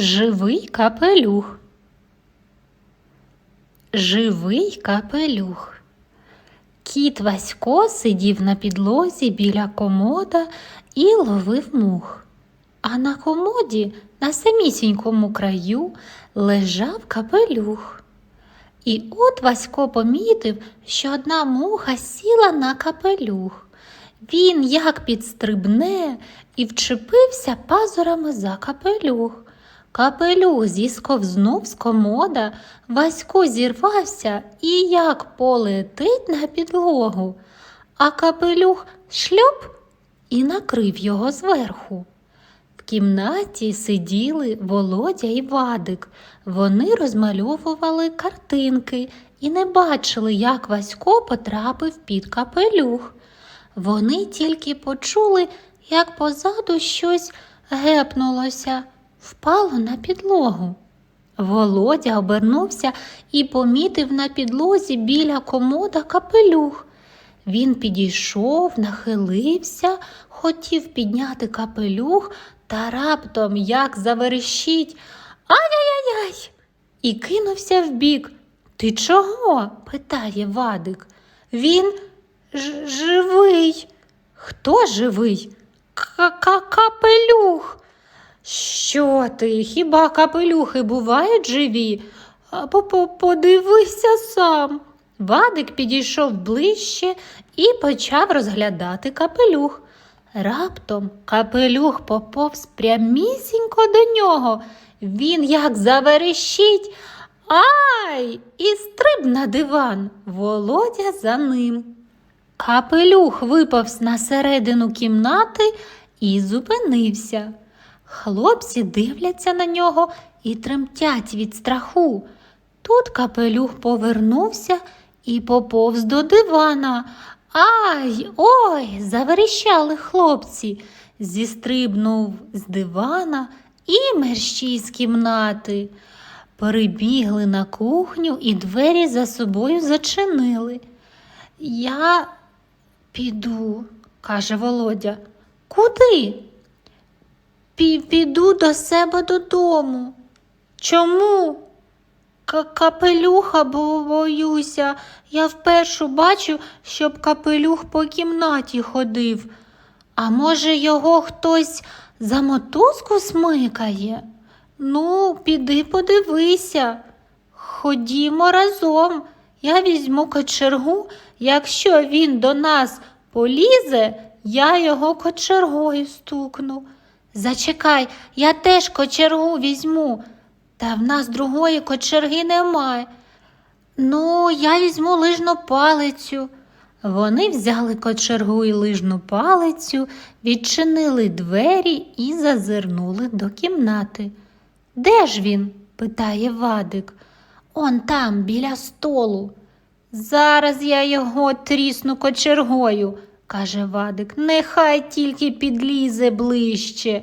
Живий капелюх. Живий капелюх. Кіт Васько сидів на підлозі біля комода і ловив мух. А на комоді, на самісінькому краю, лежав капелюх. І от Васько помітив, що одна муха сіла на капелюх. Він як підстрибне і вчепився пазурами за капелюх. Капелюх зісковзнув з комода, Васько зірвався і як полетить на підлогу, а капелюх шльоп і накрив його зверху. В кімнаті сиділи Володя і Вадик. Вони розмальовували картинки і не бачили, як Васько потрапив під капелюх. Вони тільки почули, як позаду щось гепнулося, впало на підлогу. Володя обернувся і помітив на підлозі біля комода капелюх. Він підійшов, нахилився, хотів підняти капелюх та раптом, як заверещить Ай-яй-яй! і кинувся вбік. Ти чого? питає Вадик. Він ж- живий. Хто живий? Ка-ка-капелюх. Що ти? Хіба капелюхи бувають живі? По- Подивися сам. Вадик підійшов ближче і почав розглядати капелюх. Раптом капелюх поповз прямісінько до нього. Він як заверещить. Ай! І стриб на диван. Володя за ним. Капелюх виповз на середину кімнати і зупинився. Хлопці дивляться на нього і тремтять від страху. Тут капелюх повернувся і поповз до дивана. Ай, ой, заверіщали хлопці. Зістрибнув з дивана і мерщій з кімнати. Перебігли на кухню і двері за собою зачинили. Я піду, каже Володя. Куди? Пі- Піду до себе додому. Чому? К- Капелюха бо боюся. Я вперше бачу, щоб капелюх по кімнаті ходив. А може, його хтось за мотузку смикає? Ну, піди подивися. Ходімо разом. Я візьму кочергу. Якщо він до нас полізе, я його кочергою стукну. Зачекай, я теж кочергу візьму. Та в нас другої кочерги немає. Ну, я візьму лижну палицю. Вони взяли кочергу і лижну палицю, відчинили двері і зазирнули до кімнати. Де ж він? питає Вадик. Он там, біля столу. Зараз я його трісну кочергою, каже Вадик. Нехай тільки підлізе ближче.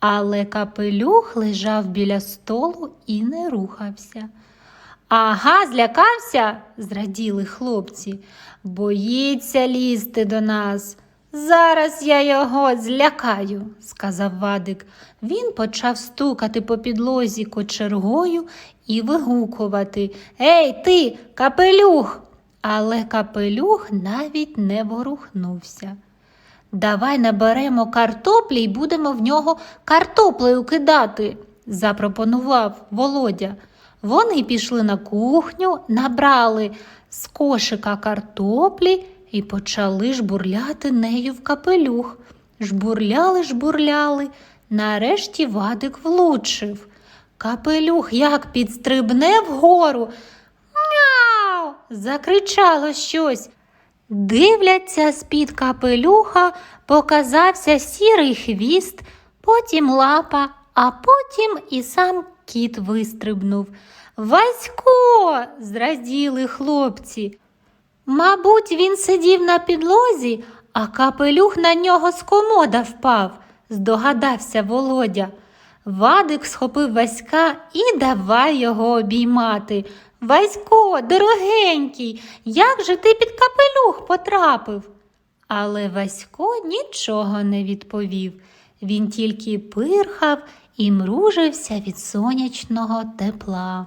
Але капелюх лежав біля столу і не рухався. Ага, злякався, зраділи хлопці. Боїться лізти до нас. Зараз я його злякаю, сказав Вадик. Він почав стукати по підлозі кочергою і вигукувати Ей, ти, капелюх! Але капелюх навіть не ворухнувся. Давай наберемо картоплі і будемо в нього картоплею кидати, запропонував Володя. Вони пішли на кухню, набрали з кошика картоплі і почали жбурляти нею в капелюх. Жбурляли, жбурляли, нарешті Вадик влучив. Капелюх як підстрибне вгору. Закричало щось. Дивляться, з-під капелюха показався сірий хвіст, потім лапа, а потім і сам кіт вистрибнув. Васько! зраділи хлопці. Мабуть, він сидів на підлозі, а капелюх на нього з комода впав, здогадався Володя. Вадик схопив Васька і давай його обіймати. Васько, дорогенький, як же ти під капелюх потрапив? Але Васько нічого не відповів. Він тільки пирхав і мружився від сонячного тепла.